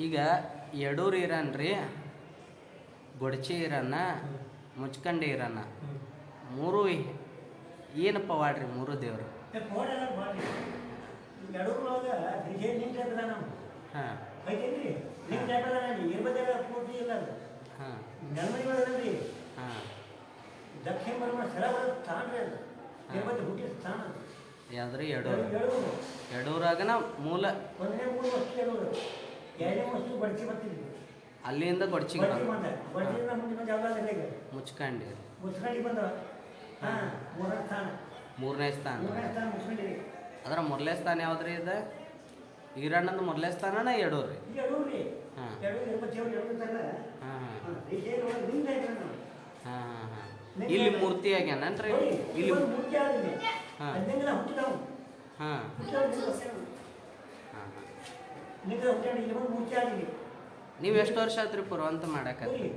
ಈಗ ಎಡೂರು ಇರನ್ ರೀ ಗೊಡಚಿ ಇರನ್ನ ಮುಚ್ಕಂಡಿ ಇರನ್ನ. ಮೂರು ಏನಪ್ಪ ವಾಡ್ರಿ ಮೂರು ದೇವರು? ಹಾಂ. ದಕ್ಷಿಣ. ಯಾವ್ದ್ರಿ ಎಡೂರು? ಎಡೂರಾಗನ ಮೂಲ ಎರಡನೇ ವಸ್ತು ಅಲ್ಲಿಂದ ಬಂದ. ಮುಂದೆ ಬಂದು ಯಾವ್ದಾದ್ರು ಈಗ ಮುಚ್ಕಂಡಿ. ಮುಚ್ಕಂಡಿ ಬಂದ. ಹಾಂ ಮೂರನೇ ಸ್ಥಾನ. ಮೂರನೇ ಸ್ಥಾನ. ಮೂರನೇ ಸ್ಥಾನ ಅದ್ರ ಮೊದಲನೇ ಸ್ಥಾನ ಯಾವ್ದ್ರಿ ಇದು? ಈರಣ್ಣನ ಮೊದಲನೇ ಸ್ಥಾನ ರೀ ಎಡೂರು ರೀ ಹಾಂ. ಎಡೂರು ಎಡೂರು ಹಾಂ ಹಾಂ ಹಾಂ. ಹಾಂ ಇಲ್ಲಿ ಮೂರ್ತಿ ಆಗ್ಯಾನನ್ರಿ? ಇಲ್ಲಿ ಮೂರ್ತಿ ಆಗಿದೆ. ಹಾಂ. ಹಾಂ ಹಾಂ ನಿಂತ ಹುಟ್ಟಾಡಿ ಇಲ್ಲಿ ಒಂದು ಮೂರ್ತಿ ಆಗಿದೆ ನೀವು ಎಷ್ಟು ವರ್ಷ ಆತ್ರಿ ಪುರ್ವಂತ ಮಾಡಕ್ಕೆ. ನೀವು